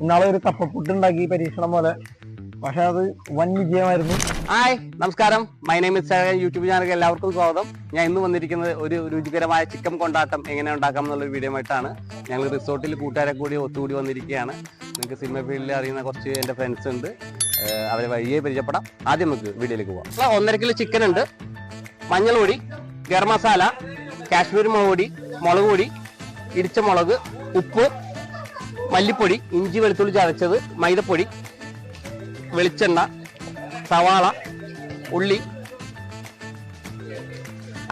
ഇന്നാളെ ഒരു കപ്പപ്പുട്ട് ഉണ്ടാക്കി പരീക്ഷണം പോലെ. പക്ഷെ അത് വൻ വിജയമായിരുന്നു. ഹായ് നമസ്കാരം. മൈ നെയിം ഇസ് യൂട്യൂബ് ചാനലിൽ എല്ലാവർക്കും സ്വാഗതം. ഞാൻ ഇന്ന് വന്നിരിക്കുന്നത് ഒരു രുചികരമായ ചിക്കൻ കൊണ്ടാട്ടം എങ്ങനെ ഉണ്ടാക്കാം എന്നുള്ളൊരു വീഡിയോ ആയിട്ടാണ്. ഞങ്ങൾ റിസോർട്ടിൽ കൂട്ടുകാരെ കൂടി ഒത്തുകൂടി വന്നിരിക്കുകയാണ്. നിങ്ങൾക്ക് സിനിമ ഫീൽഡിൽ അറിയുന്ന കുറച്ച് എന്റെ ഫ്രണ്ട്സ് ഉണ്ട്. അവരെ വഴിയെ പരിചയപ്പെടാം. ആദ്യം നമുക്ക് വീഡിയോയിലേക്ക് പോകാം ഒന്നര കിലോ ചിക്കൻ ഉണ്ട്. മഞ്ഞൾ പൊടി ഗരം മസാല പൊടി മുളക് പൊടി ഇടിച്ച മുളക് ഉപ്പ് മല്ലിപ്പൊടി ഇഞ്ചി വെളുത്തുള്ളി ചതച്ചത് മൈദപ്പൊടി വെളിച്ചെണ്ണ സവാള ഉള്ളി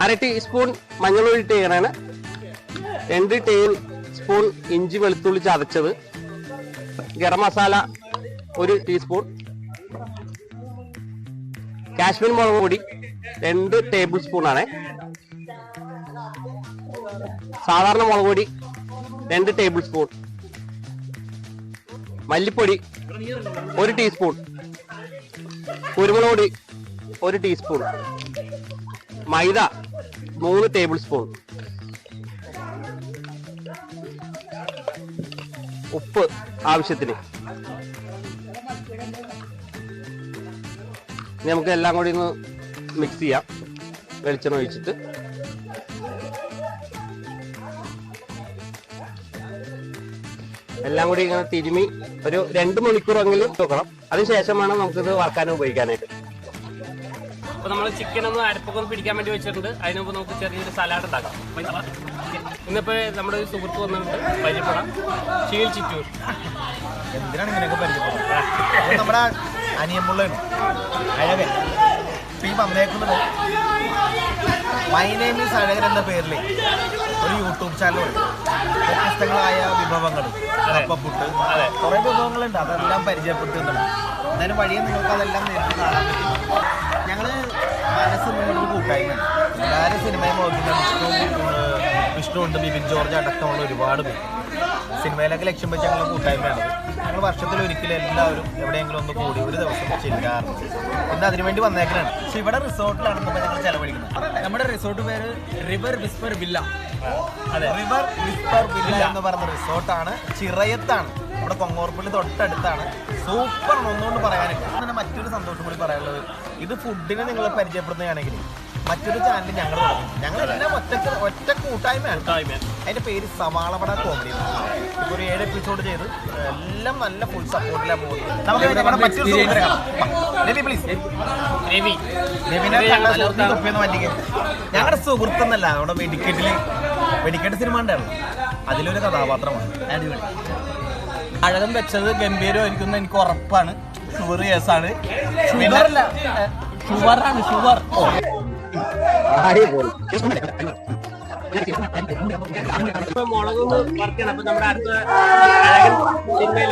അര ടീസ്പൂൺ മഞ്ഞളൊഴി ചെയ്യണാണ് രണ്ട് ടേബിൾ സ്പൂൺ ഇഞ്ചി വെളുത്തുള്ളി ചതച്ചത്. ഗരം മസാല ഒരു ടീസ്പൂൺ. കാശ്മീർ മുളക് പൊടി രണ്ട് ടേബിൾ സ്പൂൺ ആണ്. സാധാരണ മുളക് പൊടി രണ്ട് ടേബിൾ സ്പൂൺ. മല്ലിപ്പൊടി ഒരു ടീസ്പൂൺ. കുരുമുളക് ഒരു ടീസ്പൂൺ. മൈദ മൂന്ന് ടേബിൾ സ്പൂൺ. ഉപ്പ് ആവശ്യത്തിന്. നമുക്ക് എല്ലാം കൂടി ഒന്ന് മിക്സ് ചെയ്യാം. വെളിച്ചെണ്ണ ഒഴിച്ചിട്ട്. എല്ലാം കൂടി ഇങ്ങനെ തിരുമി ഒരു രണ്ട് മണിക്കൂറെങ്കിലും വെക്കണം. അതിനുശേഷം വേണം നമുക്കിത് വറക്കാനും ഉപയോഗിക്കാനായിട്ട്. അപ്പൊ നമ്മൾ ചിക്കൻ ഒന്ന് അരപ്പൊക്കെ ഒന്ന് പിടിക്കാൻ വേണ്ടി വെച്ചിട്ടുണ്ട്. അതിന് മുമ്പ് നമുക്ക് ചെറിയൊരു സലാഡ് ഉണ്ടാക്കാം. ഇന്നിപ്പോ നമ്മുടെ ഒരു സുഹൃത്ത് വന്നിട്ടുണ്ട്. പരിചയപ്പെടാം. ഷീൽ ചിറ്റൂർ. എന്തിനാണ് ഇങ്ങനെയൊക്കെ പരിചയപ്പെടുന്നത്? നമ്മുടെ അനിയമ്പുള്ളയാണ് അഴകൻ. ഇപ്പൊ ഈ വന്നേക്കുന്നത് മൈ നെയിം ഈസ് അഴകൻ എന്ന പേരിൽ ഒരു യൂട്യൂബ് ചാനലുണ്ട് വ്യത്യസ്തങ്ങളായ വിഭവങ്ങൾ. കപ്പപ്പുട്ട് അതെ. കുറെ വിഭവങ്ങളുണ്ട്. അതെല്ലാം പരിചയപ്പെടുത്തുന്നുണ്ട് എന്തായാലും വഴിയെ നിങ്ങൾക്ക് അതെല്ലാം നേരിട്ട് കാണാൻ പറ്റും. ഞങ്ങൾ മനസ്സ് നിന്നൊരു കൂട്ടായ്മ എല്ലാവരും സിനിമയെ നോക്കുന്ന വിഷ്ണു ഉണ്ട് ബിബിൻ ജോർജ് അടക്കമുള്ള ഒരുപാട് പേര്. സിനിമയിലൊക്കെ ലക്ഷ്യം വെച്ച് ഞങ്ങൾ കൂട്ടായ്മയാണ്. ഞങ്ങൾ വർഷത്തിൽ ഒരിക്കലും എല്ലാവരും എവിടെയെങ്കിലും ഒന്ന് കൂടി ഒരു ദിവസം ചെല്ലാറുണ്ട്. പിന്നെ അതിനുവേണ്ടി വന്നേക്കാണ് പക്ഷെ ഇവിടെ റിസോർട്ടിലാണ് ഞങ്ങൾ ചെലവഴിക്കുന്നത്. നമ്മുടെ റിസോർട്ട് പേര് river whisper villa river whisper villa എന്ന് പറയുന്ന റിസോർട്ടാണ്. ചിറയത്താണ്. നമ്മുടെ കൊങ്ങോർപ്പള്ളി തൊട്ടടുത്താണ്. സൂപ്പർ ഒന്നുകൊണ്ട് പറയാനില്ല. അങ്ങനെ മറ്റൊരു സന്തോഷം കൂടി പറയാനുള്ളത്. ഇത് ഫുഡിനെ നിങ്ങൾ പരിചയപ്പെടുത്തുകയാണെങ്കിൽ മറ്റൊരു ചാനൽ ഞങ്ങൾ തുടങ്ങി. ഞങ്ങളെല്ലാം ഒറ്റ ഒറ്റ കൂട്ടായ്മയാണ്. അതിന്റെ പേര് സവാളവട കോമഡി ഇപ്പൊ ഒരു ഏഴ് എപ്പിസോഡ് ചെയ്ത് എല്ലാം നല്ല ഫുൾ സപ്പോർട്ടിലാണ് പോകുന്നത്. നമുക്ക് മറ്റൊരു രവി പ്ലീസ് രവി. രവിനെ. ഞങ്ങളുടെ സുഹൃത്തെന്നല്ല നമ്മുടെ വെടിക്കെട്ടിൽ വെടിക്കെട്ട് സിനിമ ഉണ്ടായിരുന്നു അതിലൊരു കഥാപാത്രമാണ്. അടിപൊളി. അഴകം വെച്ചത് ഗംഭീരമായിരിക്കും എന്ന് എനിക്ക് ഉറപ്പാണ്. ഷുഗർ കേസാണ് അപ്പൊ നമ്മുടെ അടുത്ത സിനിമയിൽ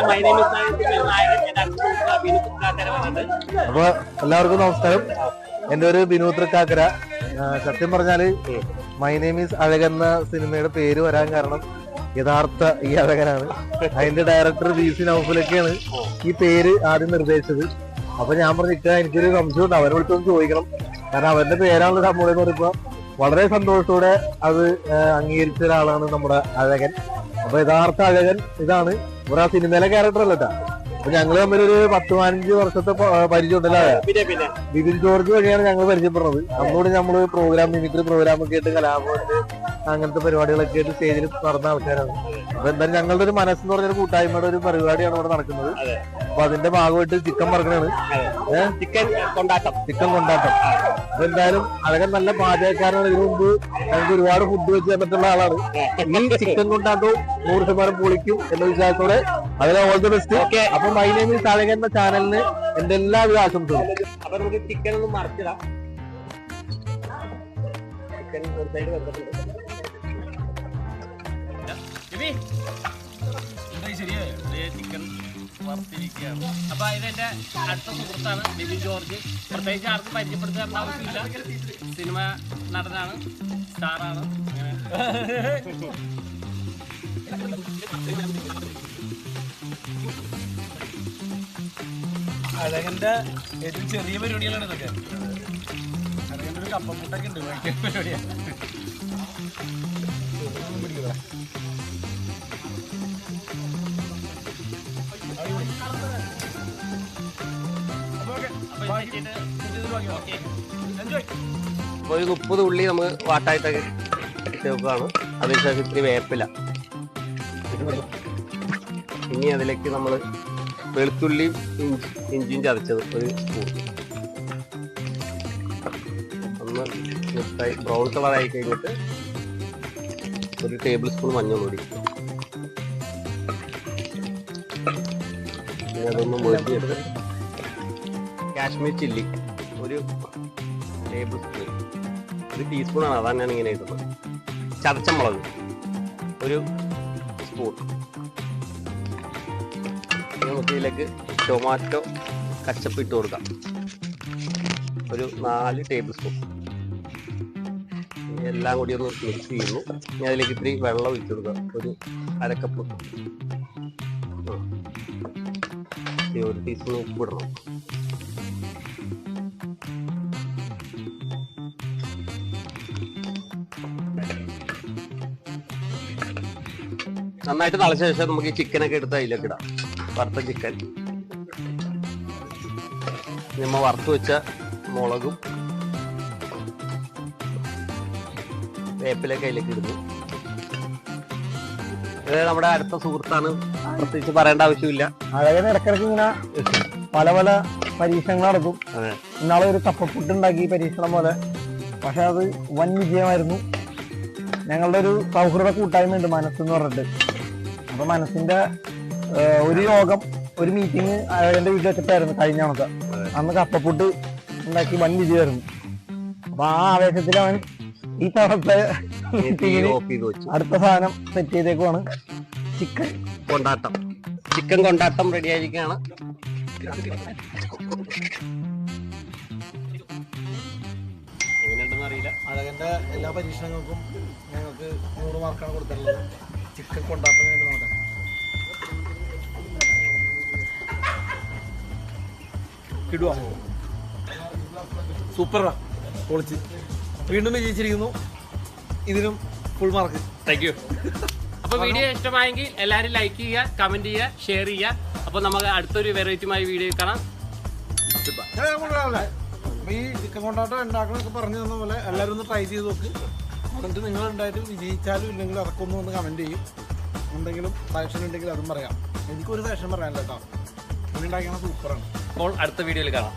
ബിനു പുത്രാക്കര വന്നിട്ട് അപ്പൊ എല്ലാവർക്കും നമസ്കാരം. എന്റെ ഒരു ബിനു തൃക്കാക്കര സത്യം പറഞ്ഞാൽ മൈ നെയിം ഈസ് അഴകൻ എന്ന സിനിമയുടെ പേര് വരാൻ കാരണം യഥാർത്ഥ ഈ അഴകനാണ്. അതിന്റെ ഡയറക്ടർ വി സി നൗഫലൊക്കെയാണ് ഈ പേര് ആദ്യം നിർദ്ദേശിച്ചത്. അപ്പൊ ഞാൻ പറഞ്ഞിട്ട് എനിക്കൊരു സംശയമുണ്ട് അവരെ വിളിച്ചൊന്ന് ചോദിക്കണം. കാരണം അവരുടെ പേരാണല്ലോ നമ്മുടെ എന്ന് പറയുമ്പോ വളരെ സന്തോഷത്തോടെ അത് അംഗീകരിച്ച ഒരാളാണ് നമ്മുടെ അഴകൻ. അപ്പൊ യഥാർത്ഥ അഴകൻ ഇതാണ്. ഇവിടെ ആ സിനിമയിലെ ക്യാരക്ടർ അല്ല. അപ്പൊ ഞങ്ങൾ തമ്മിൽ ഒരു പത്ത് പതിനഞ്ച് വർഷത്തെ പരിചയമുണ്ടല്ലേ പരിചയം ഉണ്ടല്ലോ? പിന്നെ പിന്നെ. ബിബിൻ ജോർജ് വഴിയാണ് ഞങ്ങൾ പരിചയപ്പെടുന്നത്. അന്നോട് നമ്മൾ പ്രോഗ്രാം മിമിക്രി പ്രോഗ്രാം ഒക്കെ ആയിട്ട് കലാഭവന്റെ അങ്ങനത്തെ പരിപാടികളൊക്കെ ആയിട്ട് സ്റ്റേജിൽ നടന്ന ആൾക്കാരാണ്. അപ്പൊ എന്തായാലും ഞങ്ങളുടെ ഒരു മനസ്സെന്ന് പറഞ്ഞൊരു കൂട്ടായ്മയുടെ ഒരു പരിപാടിയാണ് ഇവിടെ നടക്കുന്നത്. അപ്പൊ അതിന്റെ ഭാഗമായിട്ട് ചിക്കൻ പറക്കണാണ്. ചിക്കൻ കൊണ്ടാട്ടം. ചിക്കൻ കൊണ്ടാട്ടം. അപ്പൊ എന്തായാലും അഴകൻ നല്ല പാചകക്കാരാണ്. ഇതിനു മുമ്പ് ഞങ്ങൾക്ക് ഒരുപാട് ഫുഡ് വെച്ച് തന്നിട്ടുള്ള ആളാണ്. ഈ ചിക്കൻ കൊണ്ടാട്ടവും നൂറ് ശതമാനം പൊളിക്കും എന്ന വിശ്വാസത്തോടെ അതിലെ ഓൾ ദി ബെസ്റ്റ് ഓക്കെ. അപ്പൊ മൈ നെയിം ഈസ് അഴകൻ എന്ന ചാനലിന് എന്റെ എല്ലാവിധ ആശംസകളും. അപ്പൊ നമുക്ക് ചിക്കൻ ഒന്ന് മറിച്ചിടാം. ചിക്കൻ ഒരു സൈഡ് വെച്ചിട്ടുണ്ട് അപ്പൊ ഇതെന്റെ അടുത്ത സുഹൃത്താണ് ബിബി ജോർജ്. പ്രത്യേകിച്ച് ആർക്കും പരിചയപ്പെടുത്തേണ്ട ആവശ്യമില്ല. സിനിമ നടനാണ് സ്റ്റാറാണ്. അഴകന്റെ ഏറ്റവും ചെറിയ പരിപാടികളാണ് ഇതൊക്കെ. അഴകന്റെ ഒരു കപ്പമുട്ടൊക്കെ ഉണ്ട്. ഭയങ്കര പരിപാടിയാണ്. ഒരു മുപ്പത് ഉള്ളി നമുക്ക് വാട്ടായിട്ടൊക്കെ ചേർക്കുകയാണ് അതിനുശേഷം ഇത്തിരി വേപ്പില. ഇനി അതിലേക്ക് നമ്മൾ വെളുത്തുള്ളിയും ഇഞ്ചി ഇഞ്ചിയും ചതച്ചത് ഒരു സ്പൂൺ ഒന്ന് മിക്സായി ബ്രൗൺ കളറായി കഴിഞ്ഞിട്ട് ഒരു ടേബിൾ സ്പൂൺ മഞ്ഞൾ പൊടി ഇനി അതൊന്ന് മുഴുകിയെടുത്ത് കാശ്മീർ ചില്ലി. ഒരു ടേബിൾ സ്പൂൺ. ഒരു ടീസ്പൂണാണ് അതാണ് ഞാൻ ഇങ്ങനെ ഇടുന്നത്. ചതച്ച മുളക്. ഒരു സ്പൂൺ നമുക്ക് ഇതിലേക്ക് ടൊമാറ്റോ കച്ചപ്പ് ഇട്ട് കൊടുക്കാം. ഒരു നാല് ടേബിൾ സ്പൂൺ എല്ലാം കൂടി ഒന്ന് മിക്സ് ചെയ്യുന്നു. ഞാൻ അതിലേക്ക് ഇത്തിരി വെള്ളം ഒഴിച്ചു കൊടുക്കാം. ഒരു അരക്കപ്പ് ഒരു ടീസ്പൂൺ ഉപ്പ് ഇടണം. നന്നായിട്ട് തളച്ച ശേഷം നമുക്ക് ഈ ചിക്കനൊക്കെ എടുത്ത് അതിലേക്ക് ഇടാം. വറുത്ത ചിക്കൻ നമ്മ വറുത്ത് വെച്ച മുളകും വേപ്പിലൊക്കെ അതിലേക്ക് ഇടുന്നു. ഇത് നമ്മുടെ അടുത്ത സുഹൃത്താണ്. പ്രത്യേകിച്ച് പറയേണ്ട ആവശ്യമില്ല. അതായത് ഇടക്കിടക്ക് ഇങ്ങനെ പല പല പരീക്ഷണങ്ങൾ നടക്കും ഇന്നാളെ ഒരു കപ്പപ്പുട്ട് ഉണ്ടാക്കി പരീക്ഷണം പോലെ. പക്ഷെ അത് വൻ വിജയമായിരുന്നു. ഞങ്ങളുടെ ഒരു സൗഹൃദ കൂട്ടായ്മയുണ്ട് മനസ്സെന്ന് പറഞ്ഞിട്ട്. അപ്പൊ മനസ്സിന്റെ ഒരു യോഗം ഒരു മീറ്റിംഗ് എന്റെ വീട്ടിൽ വെച്ചിട്ടായിരുന്നു കഴിഞ്ഞ അവസ്ഥ അന്ന് കപ്പപ്പുട്ട് ഉണ്ടാക്കി വൻ വിജയമായിരുന്നു അപ്പൊ ആ ആവേശത്തിൽ അവൻ ഈ തവണത്തെ മീറ്റിംഗിന് അടുത്ത സാധനം set ചെയ്തേക്കുവാണ്. Chicken kondattam. Chicken kondattam ready ആയിരിക്കുകയാണ്. എങ്ങനെയുണ്ടെന്ന് അറിയില്ല. അഴകന്റെ എല്ലാ പരീക്ഷണങ്ങൾക്കും ഞങ്ങൾക്ക് നൂറ് മാർക്കാണ് കൊടുത്തിട്ടുള്ളത്. ചിക്കൻ കൊണ്ടാക്കുന്നതിന് നോക്കാം കിടുവാ സൂപ്പറാ. പൊളിച്ച്. വീണ്ടും വിജയിച്ചിരിക്കുന്നു. ഇതിനും ഫുൾ മാർക്ക് താങ്ക് യു അപ്പൊ വീഡിയോ ഇഷ്ടമായെങ്കിൽ എല്ലാവരും ലൈക്ക് ചെയ്യുക കമന്റ് ചെയ്യുക ഷെയർ ചെയ്യുക. അപ്പോൾ നമുക്ക് അടുത്തൊരു വെറൈറ്റിയുമായി വീഡിയോ കാണാം. ഈ ചിക്കൻ കൊണ്ടാട്ടം ഉണ്ടാക്കണമൊക്കെ പറഞ്ഞു തന്ന പോലെ എല്ലാവരും ഒന്ന് ട്രൈ ചെയ്ത് നോക്ക്. എന്നിട്ട് നിങ്ങൾ ഉണ്ടായിട്ട് വിജയിച്ചാലും ഇല്ലെങ്കിലും അതൊക്കെ ഒന്ന് ഒന്ന് കമന്റ് ചെയ്യും. എന്തെങ്കിലും സജഷൻ ഉണ്ടെങ്കിൽ അതും പറയാം. എനിക്കൊരു സജഷൻ പറയാനില്ല കേട്ടോ. ഉണ്ടാക്കിയാണ് സൂപ്പറാണ്. അപ്പോൾ അടുത്ത വീഡിയോയിൽ കാണാം.